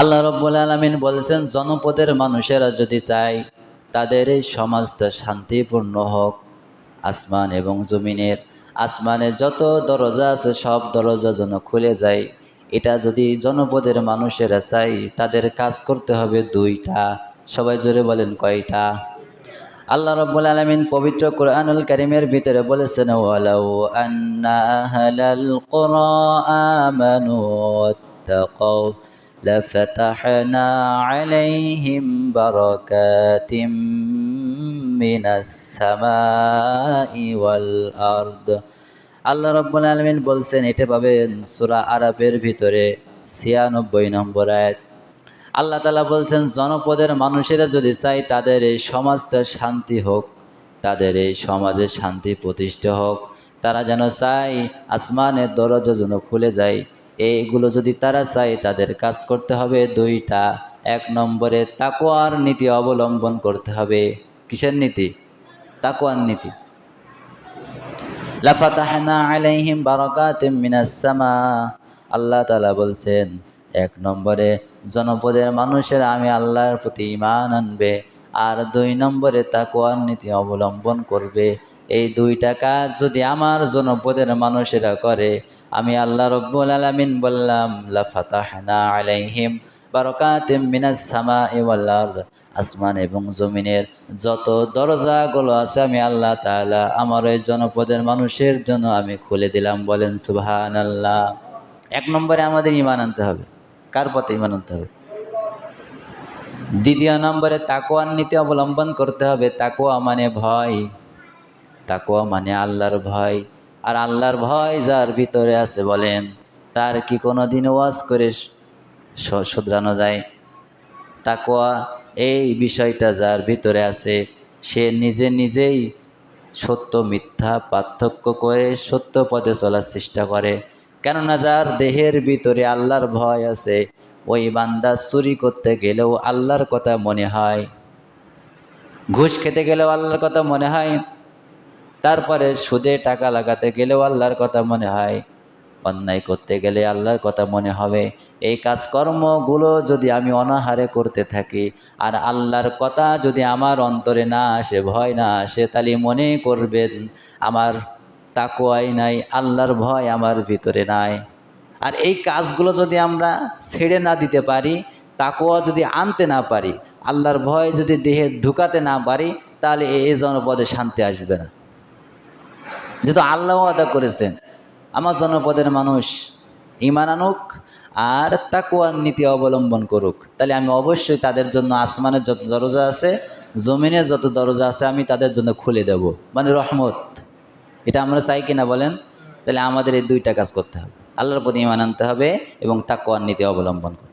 আল্লাহ রব্বুল আলমিন বলছেন, জনপদের মানুষেরা যদি চায়, তাদের এই সমাজটা শান্তিপূর্ণ হোক। আসমান এবং জমিনের, আসমানের যত দরজা আছে, সব দরজা যেন খুলে যায়। এটা যদি জনপদের মানুষেরা চাই তাদের কাজ করতে হবে দুইটা। সবাই জোরে বলেন, কয়টা? আল্লাহ রব্বুল আলমিন পবিত্র কোরআনুল করিমের ভিতরে বলেছেন, ওয়ালাউ আন্না আলাইহিম বারাকাতিম মিনাস সামাই ওয়াল আরদ আল্লাহ রব্বুল আলমিন বলছেন, এটা পাবেন সূরা আরাফের ভিতরে ছিয়ানব্বই নম্বর আয়াত। আল্লাহ তালা বলছেন, জনপদের মানুষেরা যদি চায় তাদের এই সমাজটা শান্তি হোক, তাদের এই সমাজে শান্তি প্রতিষ্ঠা হোক, তারা যেন চায় আসমানের দরজা যেন খুলে যায় এইগুলো যদি তারা চায়, তাদের কাজ করতে হবে। দুইটা, এক নম্বরে তাকোয়ার নীতি অবলম্বন করতে হবে। কিসের নীতি? তাকোয়ার নীতি। লাফাতাহনা আলাইহিম বারাকাতিম মিনাস সামা। আল্লাহ তাআলা বলছেন, এক নম্বরে জনপদের মানুষেরা, আমি আল্লাহর প্রতি ইমান আনবে। আর দুই নম্বরে তাকওয়ার নীতি অবলম্বন করবে। এই দুইটা কাজ যদি আমার জনপদের মানুষেরা করে, আমি আল্লাহ রব্বুল আলামিন বললাম লাফাতাহনা আলাইহিম সামা আসমান এবং জমিনের যত দরজাগুলো আছে, আমি আল্লাহ তাআলা আমার ওই জনপদের মানুষের জন্য আমি খুলে দিলাম। বলেন, সুবহানাল্লাহ। এক নম্বরে আমাদের ইমান আনতে হবে। কার পথে ইমান আনতে হবে? দ্বিতীয় নম্বরে তাকোয়ার নীতি অবলম্বন করতে হবে। তাকোয়া মানে ভয়। তাকোয়া মানে আল্লাহর ভয়। আর আল্লাহর ভয় যার ভিতরে আছে বলেন, তার কি কোনো দিন ওয়াজ করে শুধরানো যায়? তাকোয়া এই বিষয়টা যার ভিতরে আছে, সে নিজে নিজেই সত্য মিথ্যা পার্থক্য করে সত্য পথে চলার চেষ্টা করে। কেননা যার দেহের ভিতরে আল্লাহর ভয় আছে, ওই বান্দা চুরি করতে গেলেও আল্লাহর কথা মনে হয়। ঘুষ খেতে গেলেও আল্লাহর কথা মনে হয়। তারপরে সুদে টাকা লাগাতে গেলেও আল্লাহর কথা মনে হয়, অন্যায় করতে গেলে আল্লাহর কথা মনে হবে। এই কাজকর্মগুলো যদি আমি অনাহারে করতে থাকি, আর আল্লাহর কথা যদি আমার অন্তরে না আসে, ভয় না আসে, তাহলে মনে করবেন আমার তাকোয়াই নাই, আল্লাহর ভয় আমার ভিতরে নাই। আর এই কাজগুলো যদি আমরা ছেড়ে না দিতে পারি, তাকোয়া যদি আনতে না পারি, আল্লাহর ভয় যদি দেহে ঢুকাতে না পারি, তাহলে এই জনপদে শান্তি আসবে না। যেহেতু আল্লাহ আদা করেছেন, আমার জনপদের মানুষ ইমান আনুক আর তাকুয়ার নীতি অবলম্বন করুক। তাহলে আমি অবশ্যই তাদের জন্য আসমানের যত দরজা আছে, জমিনের যত দরজা আছে, আমি তাদের জন্য খুলে দেব। মানে রহমত। এটা আমরা চাই কিনা বলেন? তাহলে আমাদের এই দুইটা কাজ করতে হবে। আল্লাহর প্রতি ইমান আনতে হবে এবং তাকুয়ার নীতি অবলম্বন করতে